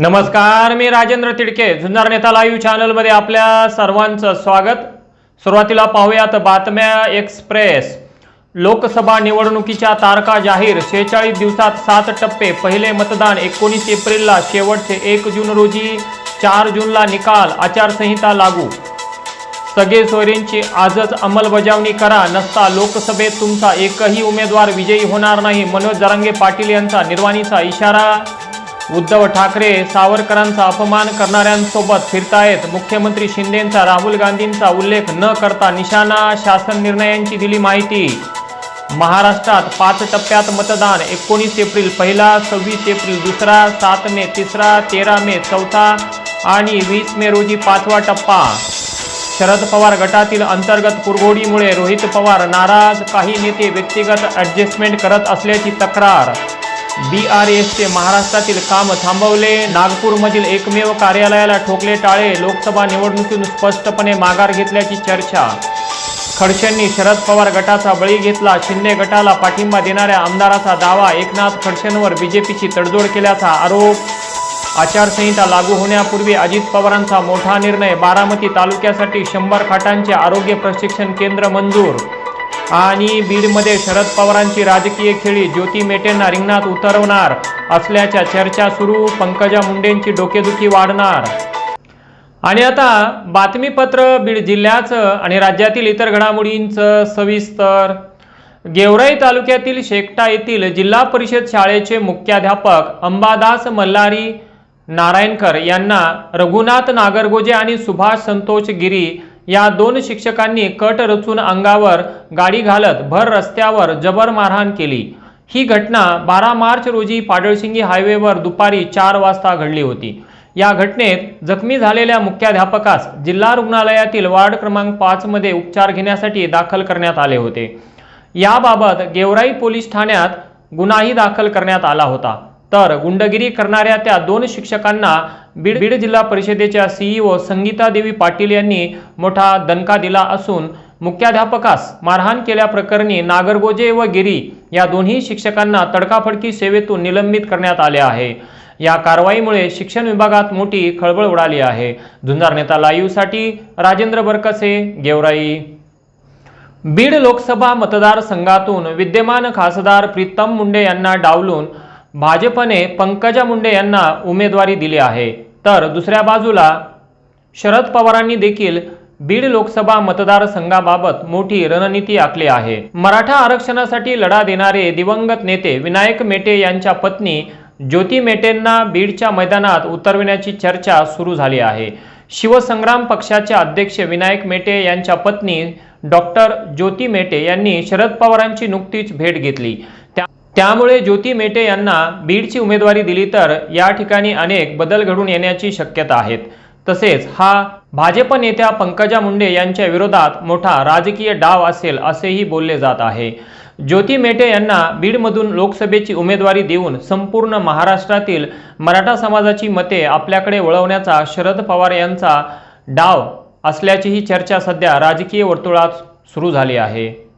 नमस्कार मी राजेंद्र तिडके. जुन्नर नेता लाईव्ह चॅनलमध्ये आपल्या सर्वांचं स्वागत. सुरुवातीला पाहूयात बातम्या एक्सप्रेस. लोकसभा निवडणुकीच्या तारखा जाहीर. शेहेचाळीस दिवसात सात टप्पे. पहिले मतदान एकोणीस एप्रिलला. शेवटचे एक जून रोजी चार जूनला निकाल. आचारसंहिता लागू. सगळे सोयरींची आजच अंमलबजावणी करा. नसता लोकसभेत तुमचा एकही उमेदवार विजयी होणार नाही. मनोज जरांगे पाटील यांचा निर्वाणीचा इशारा उद्धव ठाकरे सावरकरांचा अपमान करणाऱ्यांसोबत फिरतायत. मुख्यमंत्री शिंदेंचा राहुल गांधींचा उल्लेख न करता निशाणा शासन निर्णयांची दिली माहिती. महाराष्ट्रात पाच टप्प्यात मतदान एकोणीस एप्रिल पहिला सव्वीस एप्रिल दुसरा सात मे तिसरा तेरा मे चौथा आणि वीस मे रोजी पाचवा टप्पा. शरद पवार गटातील अंतर्गत कुरघोडीमुळे रोहित पवार नाराज काही नेते व्यक्तिगत ॲडजस्टमेंट करत असल्याची तक्रार. बी आर एसचे महाराष्ट्रातील काम थांबवले. नागपूरमधील एकमेव कार्यालयाला ठोकले टाळे. लोकसभा निवडणुकीतून स्पष्टपणे माघार घेतल्याची चर्चा. खडसेंनी शरद पवार गटाचा बळी घेतला. शिंदे गटाला पाठिंबा देणाऱ्या आमदाराचा दावा. एकनाथ खडसेंवर बीजेपीची तडजोड केल्याचा आरोप. आचारसंहिता लागू होण्यापूर्वी अजित पवारांचा मोठा निर्णय. बारामती तालुक्यासाठी शंभर खाटांचे आरोग्य प्रशिक्षण केंद्र मंजूर आणि बीडमध्ये शरद पवारांची राजकीय खेळी ज्योती मेटेंना रिंगणात उतरवणार असल्याच्या चर्चा सुरू पंकजा मुंडेंची डोकेदुखी वाढणार. आणि आता बातमीपत्र बीड जिल्ह्याचं आणि राज्यातील इतर घडामोडींचं सविस्तर. गेवराई तालुक्यातील शेकटा येथील जिल्हा परिषद शाळेचे मुख्याध्यापक अंबादास मल्हारी नारायणकर यांना रघुनाथ नागरगोजे आणि सुभाष संतोष गिरी या दोन शिक्षकांनी कट रचून अंगावर गाडी घालत भर रस्त्यावर जबर मारहाण केली. ही घटना बारा मार्च रोजी पाडळशिंगी हायवेवर दुपारी चार वाजता घडली होती. या घटनेत जखमी झालेल्या मुख्याध्यापकास जिल्हा रुग्णालयातील वार्ड क्रमांक पाचमध्ये उपचार घेण्यासाठी दाखल करण्यात आले होते. याबाबत गेवराई पोलीस ठाण्यात गुन्हाही दाखल करण्यात आला होता. तर गुंडगिरी करणाऱ्या त्या दोन शिक्षकांना बीड बीड जिल्हा परिषदेच्या सीईओ संगीता देवी पाटील यांनी मोठा दणका दिला असून मुख्याध्यापकास मारहाण केल्याप्रकरणी नागरगोजे व गिरी या दोन्ही शिक्षकांना तडकाफडकी सेवेतून निलंबित करण्यात आले आहे. या कारवाईमुळे शिक्षण विभागात मोठी खळबळ उडाली आहे. झुंजार नेता लाईव्हसाठी राजेंद्र बरकसे गेवराई. बीड लोकसभा मतदारसंघातून विद्यमान खासदार प्रीतम मुंडे यांना डावलून भाजपने पंकजा मुंडे यांना उमेदवारी दिली आहे. तर दुसऱ्या बाजूला शरद पवारांनी देखील बीड लोकसभा मतदारसंघाबाबत मोठी रणनीती आखली आहे. मराठा आरक्षणासाठी लढा देणारे दिवंगत नेते विनायक मेटे यांच्या पत्नी ज्योती मेटेंना बीडच्या मैदानात उतरविण्याची चर्चा सुरू झाली आहे. शिवसंग्राम पक्षाचे अध्यक्ष विनायक मेटे यांच्या पत्नी डॉक्टर ज्योती मेटे यांनी शरद पवारांची नुकतीच भेट घेतली. त्यामुळे ज्योती मेटे यांना बीडची उमेदवारी दिली तर या ठिकाणी अनेक बदल घडून येण्याची शक्यता आहेत. तसेच हा भाजप नेत्या पंकजा मुंडे यांच्या विरोधात मोठा राजकीय डाव असेल असेही बोलले जात आहे. ज्योती मेटे यांना बीडमधून लोकसभेची उमेदवारी देऊन संपूर्ण महाराष्ट्रातील मराठा समाजाची मते आपल्याकडे वळवण्याचा शरद पवार यांचा डाव असल्याचीही चर्चा सध्या राजकीय वर्तुळात सुरू झाली आहे.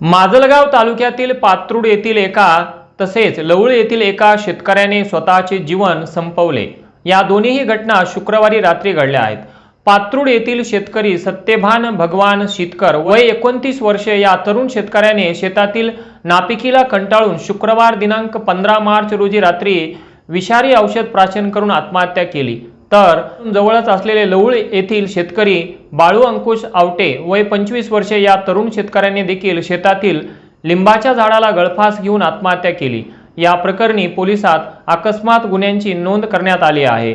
माजलगाव तालुक्यातील पात्रूड येथील एका तसेच लवळ येथील एका शेतकऱ्याने स्वतःचे जीवन संपवले. या दोन्हीही घटना शुक्रवारी रात्री घडल्या आहेत. पात्रूड येथील शेतकरी सत्यभान भगवान शीतकर वय एकोणतीस वर्षे या तरुण शेतकऱ्याने शेतातील नापिकीला कंटाळून शुक्रवार दिनांक पंधरा मार्च रोजी रात्री विषारी औषध प्राशन करून आत्महत्या केली. तर जवळच असलेले लवळ येथील शेतकरी बाळू अंकुश आवटे वय पंचवीस वर्षे या तरुण शेतकऱ्याने देखील शेतातील लिंबाच्या झाडाला गळफास घेऊन आत्महत्या केली. या प्रकरणी पोलिसात अकस्मात गुन्ह्यांची नोंद करण्यात आली आहे.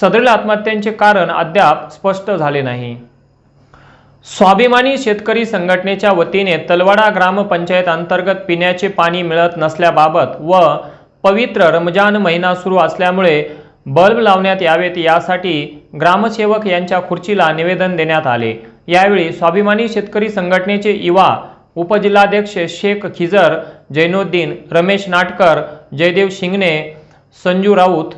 सदरील आत्महत्यांचे कारण अद्याप स्पष्ट झाले नाही. स्वाभिमानी शेतकरी संघटनेच्या वतीने तलवाडा ग्रामपंचायत अंतर्गत पिण्याचे पाणी मिळत नसल्याबाबत व पवित्र रमजान महिना सुरू असल्यामुळे बल्ब लावण्यात यावेत यासाठी ग्रामसेवक यांच्या खुर्चीला निवेदन देण्यात आले. यावेळी स्वाभिमानी शेतकरी संघटनेचे युवा उपजिल्हाध्यक्ष शेख खिजर जैनुद्दीन रमेश नाटकर जयदेव शिंगणे संजू राऊत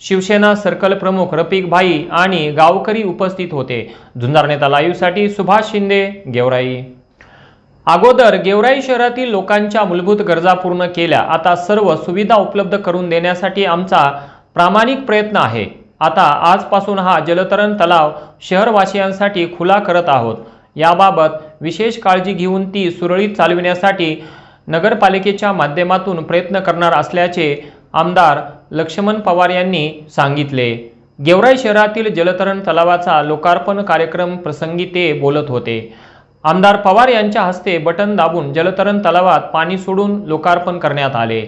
शिवसेना सर्कल प्रमुख रफिक भाई आणि गावकरी उपस्थित होते. झुंजार नेता लाईव्हसाठी सुभाष शिंदे गेवराई. अगोदर गेवराई शहरातील लोकांच्या मूलभूत गरजा पूर्ण केल्या. आता सर्व सुविधा उपलब्ध करून देण्यासाठी आमचा प्रामाणिक प्रयत्न आहे. आता आजपासून हा जलतरण तलाव शहरवासियांसाठी खुला करत आहोत. याबाबत विशेष काळजी घेऊन ती सुरळीत चालविण्यासाठी नगरपालिकेच्या माध्यमातून प्रयत्न करणार असल्याचे आमदार लक्ष्मण पवार यांनी सांगितले. गेवराई शहरातील जलतरण तलावाचा लोकार्पण कार्यक्रम प्रसंगी ते बोलत होते. आमदार पवार यांच्या हस्ते बटन दाबून जलतरण तलावात पाणी सोडून लोकार्पण करण्यात आले.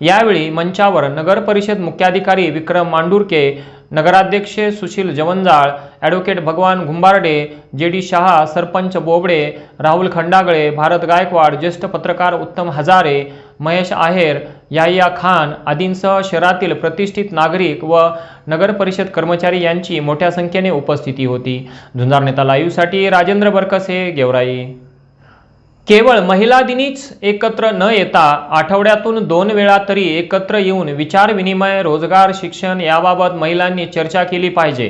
यावेळी मंचावर नगरपरिषद मुख्याधिकारी विक्रम मांडुरके नगराध्यक्ष Sushil Jawanjal advocate Bhagwan Ghumbarde J D Shah sarpanch Bobde Rahul Khandagale Bharat Gaikwad ज्येष्ठ पत्रकार उत्तम हजारे महेश आहेर याहिया खान आदींसह शहरातील प्रतिष्ठित नागरिक व नगरपरिषद कर्मचारी यांची मोठ्या संख्येने उपस्थिती होती. झुंजार नेता लाईव्हसाठी राजेंद्र बरकसे गेवराई. केवळ महिला दिनीच एकत्र न येता आठवड्यातून दोन वेळा तरी एकत्र येऊन विचारविनिमय रोजगार शिक्षण याबाबत महिलांनी चर्चा केली पाहिजे.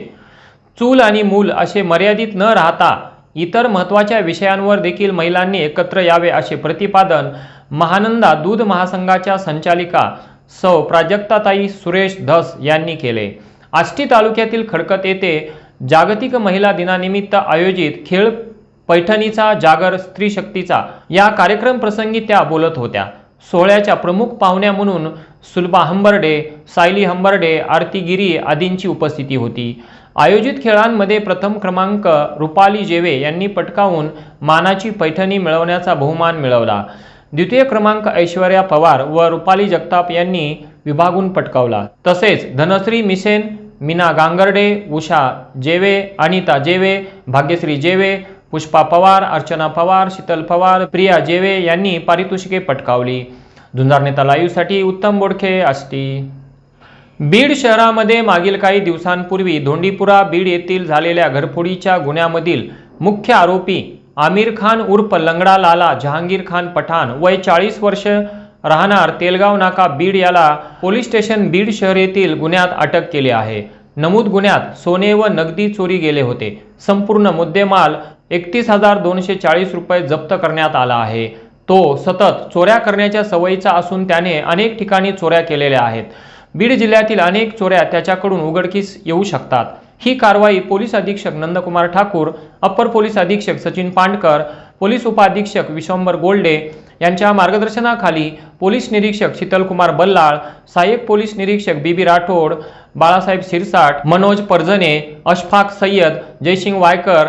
चूल आणि मूल असे मर्यादित न राहता इतर महत्त्वाच्या विषयांवर देखील महिलांनी एकत्र यावे असे प्रतिपादन महानंदा दूध महासंघाच्या संचालिका सौ प्राजक्ताताई सुरेश धस यांनी केले. आष्टी तालुक्यातील खडकत येथे जागतिक महिला दिनानिमित्त आयोजित खेळ पैठणीचा जागर स्त्री शक्तीचा या कार्यक्रम प्रसंगी त्या बोलत होत्या. सोहळ्याच्या प्रमुख पाहुण्या म्हणून सुलभा हंबर्डे सायली हंबर्डे आरती गिरी आदींची उपस्थिती होती. आयोजित खेळांमध्ये प्रथम क्रमांक रुपाली जेवे यांनी पटकावून मानाची पैठणी मिळवण्याचा बहुमान मिळवला. द्वितीय क्रमांक ऐश्वर्या पवार व रुपाली जगताप यांनी विभागून पटकावला. तसेच धनश्री मिसेन मीना गांगर्डे उषा जेवे अनिता जेवे भाग्यश्री जेवे पुष्पा पवार अर्चना पवार शीतल पवार प्रिया जेवे यांनी पारितोषिके पटकावली. झुंजार नेता लाईव्हसाठी उत्तम बोडखे आष्टी. बीड शहरामध्ये मागील काही दिवसांपूर्वी धोंडीपुरा बीड येथील झालेल्या घरफोडीच्या गुन्ह्यामधील मुख्य आरोपी आमिर खान उर्फ लंगडा लाला जहांगीर खान पठाण वय चाळीस वर्ष राहणार तेलगाव नाका बीड याला पोलीस स्टेशन बीड शहर येथील गुन्ह्यात अटक केली आहे. नमूद गुन्ह्यात सोने व नगदी चोरी गेले होते. संपूर्ण मुद्देमाल एकतीस हजार दोनशे चाळीस रुपये जप्त करण्यात आला आहे. तो सतत चोऱ्या करण्याच्या सवयीचा असून त्याने अनेक ठिकाणी चोऱ्या केलेल्या आहेत. बीड जिल्ह्यातील अनेक चोऱ्या त्याच्याकडून उघडकीस येऊ शकतात. ही कारवाई पोलीस अधीक्षक नंदकुमार ठाकूर अप्पर पोलीस अधीक्षक सचिन पांडकर पोलीस उपअधीक्षक विश्वंबर गोल्डे यांच्या मार्गदर्शनाखाली पोलीस निरीक्षक शीतलकुमार बल्लाळ सहाय्यक पोलीस निरीक्षक बी बी राठोड बाळासाहेब शिरसाट मनोज परजने अशफाक सय्यद जयसिंग वायकर